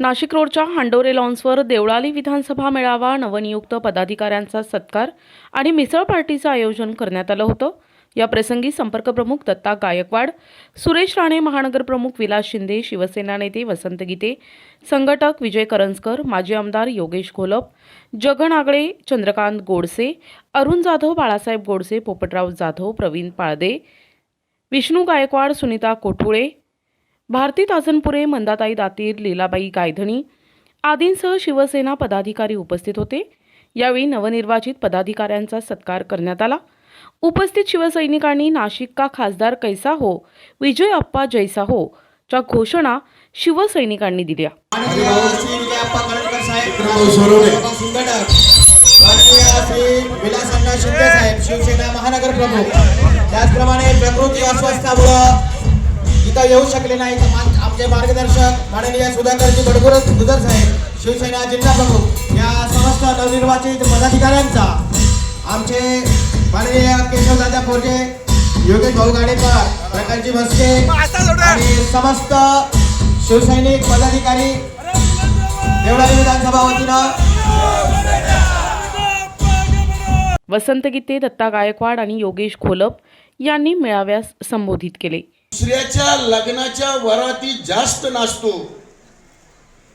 नाशिक रोडच्या हांडोरे लॉन्सवर देवळाली विधानसभा मेळावा नवनियुक्त पदाधिकाऱ्यांचा सत्कार आणि मिसळ पार्टीचं आयोजन करण्यात आलं होतं. या प्रसंगी संपर्क प्रमुख दत्ता गायकवाड सुरेश राणे महानगर प्रमुख विलास शिंदे शिवसेना नेते वसंत गीते संघटक विजय करंजकर माजी आमदार योगेश घोलप जगन आगळे चंद्रकांत गोडसे अरुण जाधव बाळासाहेब गोडसे पोपटराव जाधव प्रवीण पाळदे विष्णू गायकवाड सुनीता कोठुळे भारती ताजनपुरे मंदाताई दातीर लीलाबाई गायधणी आदींसह शिवसेना पदाधिकारी उपस्थित होते. यावेळी नवनिर्वाचित पदाधिकाऱ्यांचा सत्कार करण्यात आला. उपस्थित शिवसैनिकांनी नाशिक का खासदार कैसा हो विजय अप्पा जैसा हो च्या घोषणा शिवसैनिकांनी दिल्या. शिवसेना महानगर प्रमुख त्याचप्रमाणे प्रकृती अस्वस्थामुळं इथं येऊ शकले नाही. तर आमचे मार्गदर्शक माननीय सुधाकरजी बडगुर सुधर साहेब शिवसेना जिल्हा प्रमुख या समस्त नवनिर्वाचित पदाधिकाऱ्यांचा आमचे माननीय केशवदादा फोरजे योगेश भाऊ गाडेकर प्रकाशजी म्हस्के आणि समस्त शिवसैनिक पदाधिकारी देवळाली विधानसभा वतीनं. वसंत गीते दत्ता गायकवाड आणि योगेश खोलप यांनी मेळाव्यास संबोधित केले. दुसऱ्याच्या लग्नाच्या वरातीत जास्त नाचतो.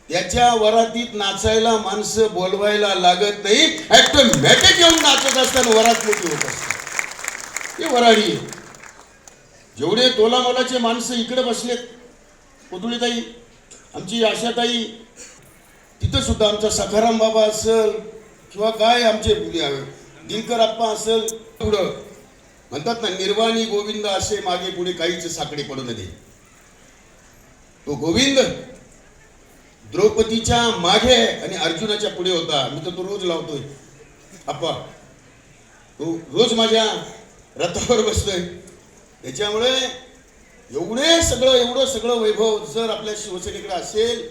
त्याच्या वरातीत नाचायला माणसं बोलवायला लागत नाही. ॲटोमॅटिक येऊन नाचत असताना वरात मोठी होत असते ते वराडी आहे. जेवढे तोला मोलाचे माणसं इकडे बसलेत पुतुळीताई आमची आशाताई तिथं सुद्धा आमचा सखाराम बाबा असेल किंवा काय आमचे दिनकर आप्पा असेल पुढं म्हणतात ना निर्वाणी गोविंद असे मागे पुढे काहीच साकडे पडू नये. तो गोविंद द्रौपदीच्या मागे आणि अर्जुनाच्या पुढे होता. मी तर तो रोज लावतोय. आप्पा तो रोज माझ्या रथावर बसतोय. त्याच्यामुळे एवढे सगळं एवढं सगळं वैभव जर आपल्या शिवसेनेकडे असेल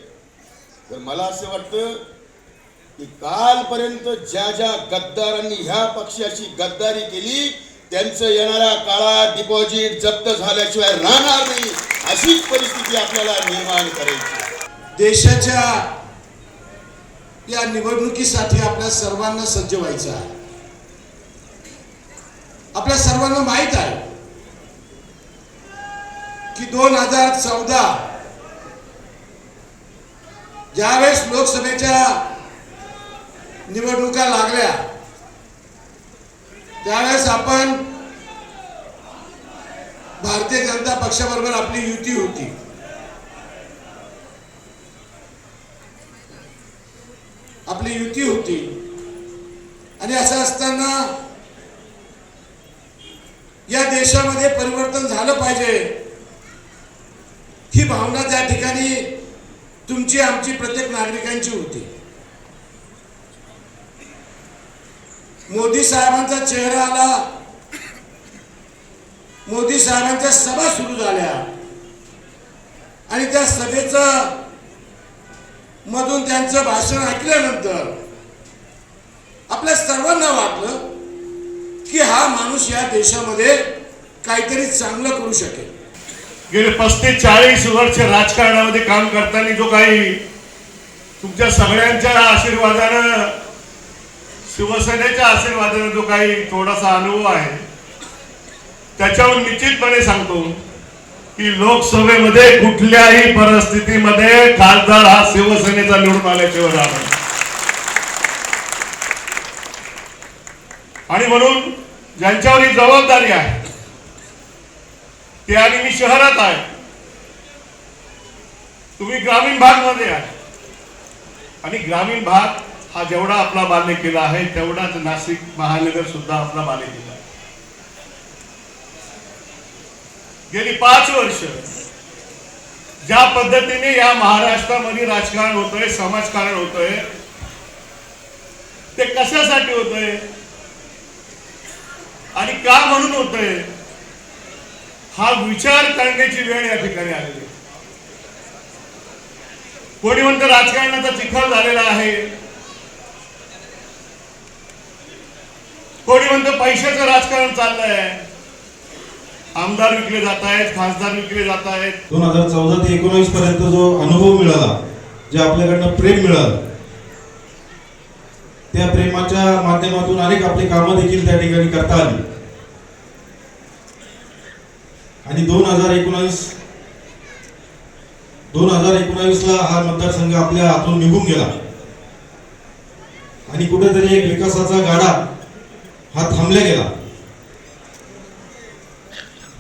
तर मला असं वाटतं की कालपर्यंत ज्या ज्या गद्दारांनी ह्या पक्षाची गद्दारी केली त्यांचं येणाऱ्या काळात डिपॉझिट जप्त झाल्याशिवाय राहणार नाही अशीच परिस्थिती आपल्याला निर्माण करायची देशाच्या या निवडणुकीसाठी आपल्या सर्वांना सज्ज व्हायचं आहे. आपल्या सर्वांना माहीत आहे की दोन हजार चौदा ज्यावेळेस लोकसभेच्या निवडणुका लागल्या त्यावेळेस आपण भारतीय जनता पक्षाबरोबर आपली युती होती. आपली युती होती. आणि असं असताना या देशामध्ये परिवर्तन झालं पाहिजे. ही भावना त्या ठिकाणी तुमची आमची प्रत्येक नागरिकांची होती. मोदी साहेबांचा चेहरा आला. मोदी साहेबांच्या सभा सुरू झाल्या. आणि त्या सभेच मधून त्यांचं भाषण ऐकल्यानंतर आपल्या सर्वांना वाटलं की हा माणूस या देशामध्ये काहीतरी चांगलं करू शकेल. गेले पस्तीस चाळीस वर्ष राजकारणामध्ये काम करताना जो काही तुमच्या सगळ्यांच्या आशीर्वादानं शिवसेनेच्या आशीर्वादानं जो काही थोडासा अनुभव आहे त्याच्यावर निश्चितपणे सांगतो की लोकसभेमध्ये कुठल्याही परिस्थितीमध्ये खासदार हा शिवसेनेचा निवडून आल्याशिवाय राहणार आणि म्हणून ज्यांच्यावर ही जबाबदारी आहे ते आणि मी शहरात आहे तुम्ही ग्रामीण भागमध्ये आहे. आणि ग्रामीण भाग हा जेवढा आपला बाल्य केला आहे तेवढाच नाशिक महानगर सुद्धा आपला बाल्य केला आहे. गेली पाच वर्ष ज्या पद्धतीने या महाराष्ट्रामध्ये राजकारण होतंय समाजकारण होतंय ते कशासाठी होतंय? आणि का म्हणून होतंय? हा विचार करण्याची वेळ या ठिकाणी आलेली कोणी म्हणतं राजकारणाचा चिखल झालेला आहे? कोणी म्हणतं पैशाचं राजकारण चाललंय. आमदार विकले जात आहेत खासदार विकले जात आहेत दोन हजार चौदा ते एकोणावीस पर्यंत जो अनुभव मिळाला जे आपल्याकडनं प्रेम मिळालं त्या प्रेमाच्या माध्यमातून अनेक आपली कामं देखील त्या ठिकाणी करता आली. आणि दोन हजार एकोणावीस दोन हजार एकोणावीस ला हा मतदारसंघ आपल्या हातून निघून गेला. आणि कुठेतरी एक विकासाचा गाडा हा थांबला गेला.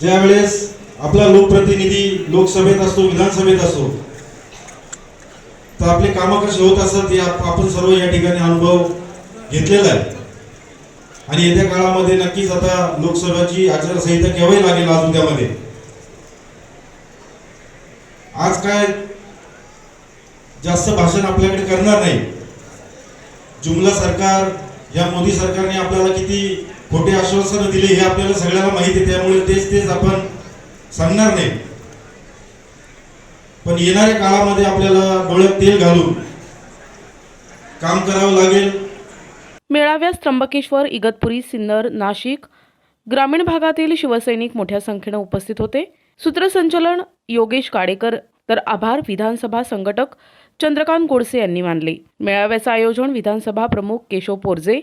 ज्यावेळेस आपला लोकप्रतिनिधी लोकसभेत असतो विधानसभेत असतो तर आपले कामं कसे होत असतात हे आपण सर्व या ठिकाणी अनुभव घेतलेला आहे. आणि येत्या काळामध्ये नक्कीच आता लोकसभेची आचारसंहिता केव्हाही लागेल अजून त्यामध्ये. आज काय जास्त भाषण आपल्याकडे करणार नाही. जुमला सरकार या मोदी सरकारने आपल्याला किती खोटे आश्वासनं दिले हे आपल्याला सगळ्याला माहिती आहे. त्यामुळे तेच तेच आपण सांगणार नाही. पण येणाऱ्या काळामध्ये आपल्याला डोळ्यात तेल घालून काम करावं लागेल. मेळाव्यास त्र्यंबकेश्वर इगतपुरी सिन्नर नाशिक ग्रामीण भागातील शिवसैनिक मोठ्या संख्येनं उपस्थित होते. सूत्रसंचलन योगेश काडेकर. तर आभार विधानसभा संघटक चंद्रकांत गोडसे यांनी मानले. मेळाव्याचं आयोजन विधानसभा प्रमुख केशव पोरजे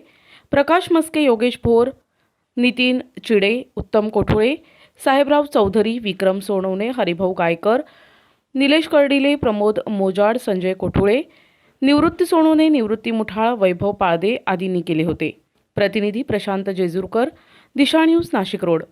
प्रकाश मस्के योगेश भोर नितीन चिडे उत्तम कोठुळे साहेबराव चौधरी विक्रम सोनवणे हरिभाऊ गायकर निलेश कर्डिले प्रमोद मोजाड संजय कोठुळे निवृत्ती सोनवणे निवृत्ती मुठाळ वैभव पाळदे आदींनी केले होते. प्रतिनिधी प्रशांत जेजूरकर दिशा न्यूज नाशिक रोड.